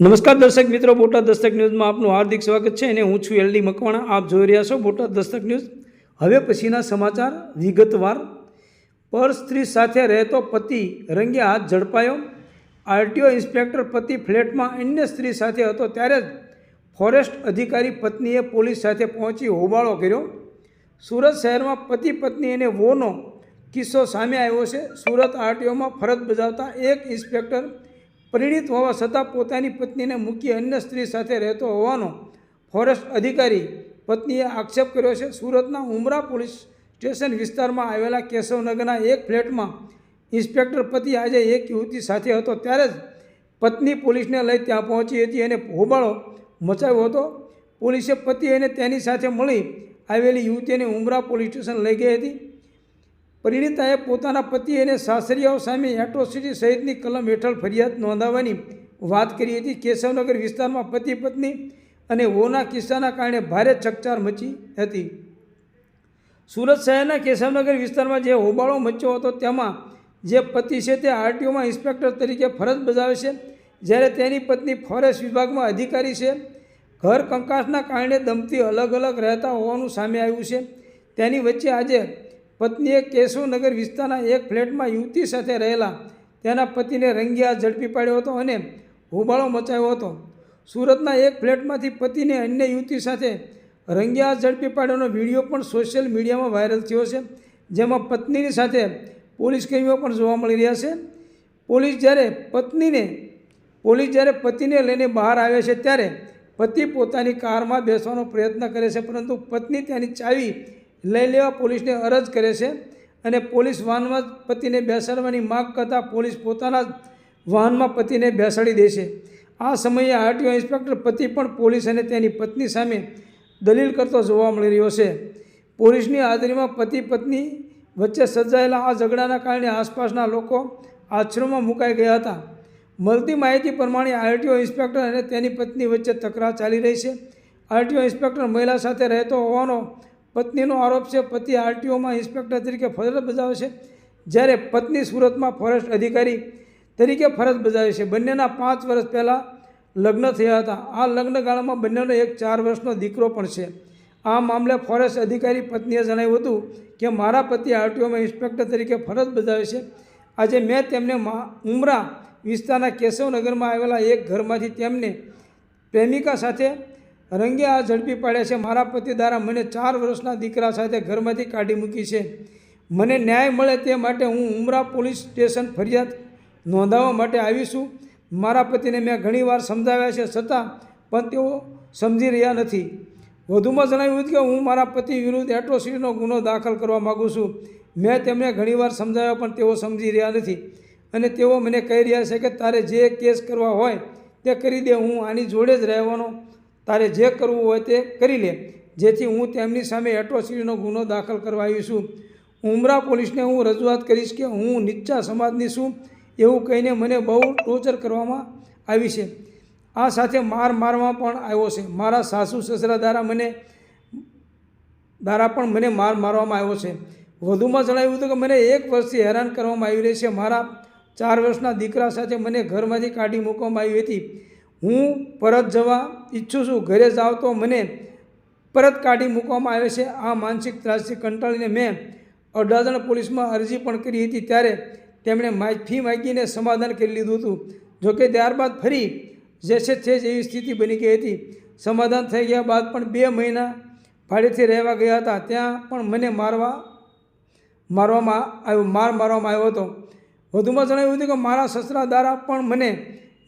નમસ્કાર દર્શક મિત્રો, બોટાદ દસ્તક ન્યૂઝમાં આપનું હાર્દિક સ્વાગત છે અને હું છું એલડી મકવાણા. આપ જોઈ રહ્યા છો બોટાદ દસ્તક ન્યૂઝ. હવે પછીના સમાચાર વિગતવાર. પર સ્ત્રી સાથે રહેતો પતિ રંગે હાથ ઝડપાયો. આરટીઓ ઇન્સ્પેક્ટર પતિ ફ્લેટમાં અન્ય સ્ત્રી સાથે હતો ત્યારે જ ફોરેસ્ટ અધિકારી પત્નીએ પોલીસ સાથે પહોંચી હોબાળો કર્યો. સુરત શહેરમાં પતિ પત્ની અને વોનો કિસ્સો સામે આવ્યો છે. સુરત આરટીઓમાં ફરજ બજાવતા એક ઇન્સ્પેક્ટર પરિણીત હોવા છતાં પોતાની પત્નીને મૂકી અન્ય સ્ત્રી સાથે રહેતો હોવાનો ફોરેસ્ટ અધિકારી પત્નીએ આક્ષેપ કર્યો છે. સુરતના ઉમરા પોલીસ સ્ટેશન વિસ્તારમાં આવેલા કેશવનગરના એક ફ્લેટમાં ઇન્સ્પેક્ટર પતિ આજે એક યુવતી સાથે હતો. ત્યારે જ પત્ની પોલીસને લઈ ત્યાં પહોંચી હતી અને હોબાળો મચાવ્યો હતો. પોલીસે પતિ અને તેની સાથે મળી આવેલી યુવતીને ઉમરા પોલીસ સ્ટેશન લઈ ગઈ હતી. પરિણીતાએ પોતાના પતિ અને સાસરિયાઓ સામે એટ્રોસિટી સહિતની કલમ હેઠળ ફરિયાદ નોંધાવવાની વાત કરી હતી. કેશવનગર વિસ્તારમાં પતિ પત્ની અને વોના કિસ્સાના કારણે ભારે ચકચાર મચી હતી. સુરત શહેરના કેશવનગર વિસ્તારમાં જે હોબાળો મચ્યો હતો તેમાં જે પતિ છે તે આરટીઓમાં ઇન્સ્પેક્ટર તરીકે ફરજ બજાવે છે. જ્યારે તેની પત્ની ફોરેસ્ટ વિભાગમાં અધિકારી છે. ઘર કંકાસના કારણે દંપતી અલગ અલગ રહેતા હોવાનું સામે આવ્યું છે. તેની વચ્ચે આજે પત્નીએ કેશવનગર વિસ્તારના એક ફ્લેટમાં યુવતી સાથે રહેલા તેના પતિને રંગિયા ઝડપી પાડ્યો હતો અને હોબાળો મચાવ્યો હતો. સુરતના એક ફ્લેટમાંથી પતિને અન્ય યુવતી સાથે રંગિયા ઝડપી પાડ્યાનો વીડિયો પણ સોશિયલ મીડિયામાં વાયરલ થયો છે, જેમાં પત્નીની સાથે પોલીસ કર્મીઓ પણ જોવા મળી રહ્યા છે. પોલીસ જ્યારે પત્નીને, પોલીસ જ્યારે પતિને લઈને બહાર આવે છે ત્યારે પતિ પોતાની કારમાં બેસવાનો પ્રયત્ન કરે છે, પરંતુ પત્ની તેની ચાવી લઈ લેવા પોલીસને અરજ કરે છે અને પોલીસ વાહનમાં જ પતિને બેસાડવાની માગ કરતાં પોલીસ પોતાના વાહનમાં પતિને બેસાડી દે છે. આ સમયે આરટીઓ ઇન્સ્પેક્ટર પતિ પણ પોલીસ અને તેની પત્ની સામે દલીલ કરતો જોવા મળી રહ્યો છે. પોલીસની હાજરીમાં પતિ પત્ની વચ્ચે સર્જાયેલા આ ઝઘડાના કારણે આસપાસના લોકો આશ્રમમાં મુકાઈ ગયા હતા. મળતી માહિતી પ્રમાણે આરટીઓ ઇન્સ્પેક્ટર અને તેની પત્ની વચ્ચે તકરાર ચાલી રહી છે. આરટીઓ ઇન્સ્પેક્ટર મહિલા સાથે રહેતો હોવાનો પત્નીનો આરોપ છે, પતિ આરટીઓમાં ઇન્સ્પેક્ટર તરીકે ફરજ બજાવે છે. જ્યારે પત્ની સુરતમાં ફોરેસ્ટ અધિકારી તરીકે ફરજ બજાવે છે. બંનેના પાંચ વર્ષ પહેલાં લગ્ન થયા હતા. આ લગ્નગાળામાં બંનેનો એક ચાર વર્ષનો દીકરો પણ છે. આ મામલે ફોરેસ્ટ અધિકારી પત્નીએ જણાવ્યું હતું કે, મારા પતિ આરટીઓમાં ઇન્સ્પેક્ટર તરીકે ફરજ બજાવે છે. આજે મેં તેમને ઉમરા વિસ્તારના કેશવનગરમાં આવેલા એક ઘરમાંથી તેમને પ્રેમિકા સાથે રંગે આ ઝડપી પાડ્યા છે. મારા પતિ દ્વારા મને ચાર વર્ષના દીકરા સાથે ઘરમાંથી કાઢી મૂકી છે. મને ન્યાય મળે તે માટે હું ઉમરા પોલીસ સ્ટેશન ફરિયાદ નોંધાવવા માટે આવીશું મારા પતિને મેં ઘણીવાર સમજાવ્યા છે. છતાં પણ તેઓ સમજી રહ્યા નથી. વધુમાં જણાવ્યું હતું કે હું મારા પતિ વિરુદ્ધ એટ્રોસિટીનો ગુનો દાખલ કરવા માગું છું. મેં તેમને ઘણીવાર સમજાવ્યા પણ તેઓ સમજી રહ્યા નથી. અને તેઓ મને કહી રહ્યા છે કે તારે જે કેસ કરવા હોય તે કરી દે. હું આની જોડે જ રહેવાનો તારે જે કરવું હોય તે કરી લે. જેથી હું તેમની સામે એટ્રોસિટીનો ગુનો દાખલ કરવા આવી છું. ઉમરા પોલીસને હું રજૂઆત કરીશ કે હું નીચા સમાજની છું એવું કહીને મને બહુ ટોર્ચર કરવામાં આવી છે. આ સાથે માર મારવા પણ આવ્યો છે. મારા સાસુ સસરા દ્વારા મને દ્વારા પણ મને માર મારવામાં આવ્યો છે. વધુમાં જણાવ્યું હતું કે મને એક વર્ષથી હેરાન કરવામાં આવી રહી છે. મારા ચાર વર્ષના દીકરા સાથે મને ઘરમાંથી કાઢી મૂકવામાં આવી હતી. હું પરત જવા ઈચ્છું છું. ઘરે જાવ તો મને પરત કાઢી મૂકવામાં આવે છે. આ માનસિક ત્રાસથી કંટાળીને મેં અડાજણ પોલીસમાં અરજી પણ કરી હતી. ત્યારે તેમણે માફી માગીને સમાધાન કરી લીધું હતું. જોકે ત્યારબાદ ફરી જે છે એવી સ્થિતિ બની ગઈ હતી. સમાધાન થઈ ગયા બાદ પણ બે મહિના ભાડેથી રહેવા ગયા હતા. ત્યાં પણ મને મારવા, મારવામાં આવ્યો, માર મારવામાં આવ્યો હતો. વધુમાં જણાવ્યું હતું કે મારા સસરા દ્વારા પણ મને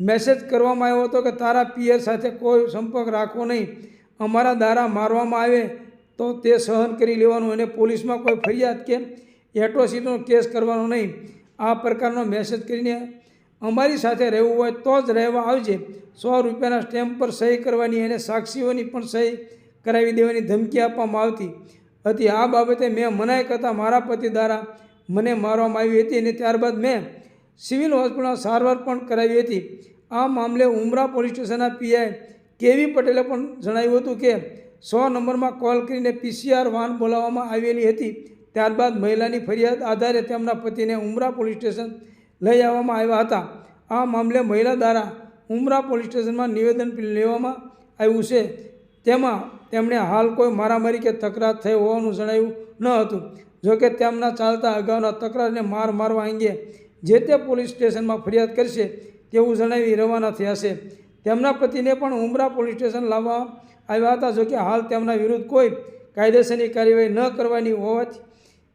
મેસેજ કરવામાં આવ્યો હતો કે તારા પિયર સાથે કોઈ સંપર્ક રાખવો નહીં. અમારા દારા મારવામાં આવે તો તે સહન કરી લેવાનું અને પોલીસમાં કોઈ ફરિયાદ કે એટ્રોસિટીનો કેસ કરવાનો નહીં. આ પ્રકારનો મેસેજ કરીને અમારી સાથે રહેવું હોય તો જ રહેવા આવજે. સો રૂપિયાના સ્ટેમ્પ પર સહી કરવાની અને સાક્ષીઓની પણ સહી કરાવી દેવાની ધમકી આપવામાં આવતી. હતી. આ બાબતે મેં મનાઈ કરતાં મારા પતિ દ્વારા મને મારવામાં આવી હતી અને ત્યારબાદ મેં સિવિલ હોસ્પિટલમાં સારવાર પણ કરાવી હતી. આ મામલે ઉમરા પોલીસ સ્ટેશનના પીઆઈ કેવી પટેલે પણ જણાવ્યું હતું કે, સો નંબરમાં કોલ કરીને પીસીઆર વાહન બોલાવવામાં આવેલી હતી. ત્યારબાદ મહિલાની ફરિયાદ આધારે તેમના પતિને ઉમરા પોલીસ સ્ટેશન લઈ આવવામાં આવ્યા હતા. આ મામલે મહિલા દ્વારા ઉમરા પોલીસ સ્ટેશનમાં નિવેદન લેવામાં આવ્યું છે. તેમાં તેમણે હાલ કોઈ મારામારી કે તકરાર થઈ હોવાનું જણાવ્યું ન હતું. જોકે તેમના ચાલતા અગાઉના તકરારને માર મારવા અંગે જે તે પોલીસ સ્ટેશનમાં ફરિયાદ કરશે તેવું જણાવી રવાના થયા છે. તેમના પતિને પણ ઉમરા પોલીસ સ્ટેશન લાવવા આવ્યા હતા. જોકે હાલ તેમના વિરુદ્ધ કોઈ કાયદેસરની કાર્યવાહી ન કરવાની હોવાથી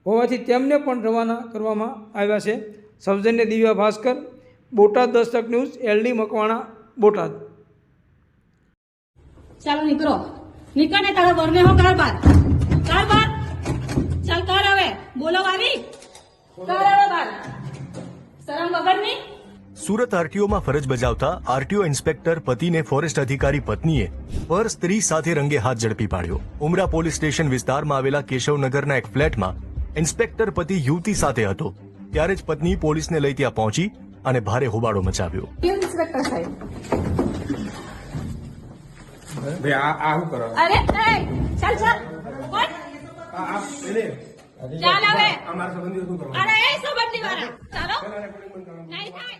હોવાથી તેમને પણ રવાના કરવામાં આવ્યા છે. સૌજન્ય દિવ્યા ભાસ્કર, બોટાદ દસ્તક ન્યૂઝ, એલડી મકવાણા, બોટાદ. ચાલો નીકળો. નીકળ ને તારા હો કાર બાર કાર બાર ચાલ કર હવે બોલો વારી કર હવે બાર શરમ વગરની? સુરત આરટીઓમાં ફરજ બજાવતા આરટીઓ ઇન્સ્પેક્ટર પતિને ફોરેસ્ટ અધિકારી પત્નીએ પર સ્ત્રી સાથે રંગે હાથ ઝડપી પાડ્યો. ઉમરા પોલીસ સ્ટેશન વિસ્તારમાં આવેલા કેશવનગરના એક ફ્લેટમાં ઇન્સ્પેક્ટર પતિ યુવતી સાથે હતો. ત્યારે જ પત્ની પોલીસને લઈ ત્યાં પહોંચી અને ભારે હોબાળો મચાવ્યો. ઇન્સ્પેક્ટર સાહેબ? ભાઈ આ આ શું કરો? અરે ચાલ ચાલ. કોણ આ આ એને ચાલ હવે. અમારા મારા સંબંધી શું કરો અરે એ સંબંધી વાળા ચાલો. નહીં થાય.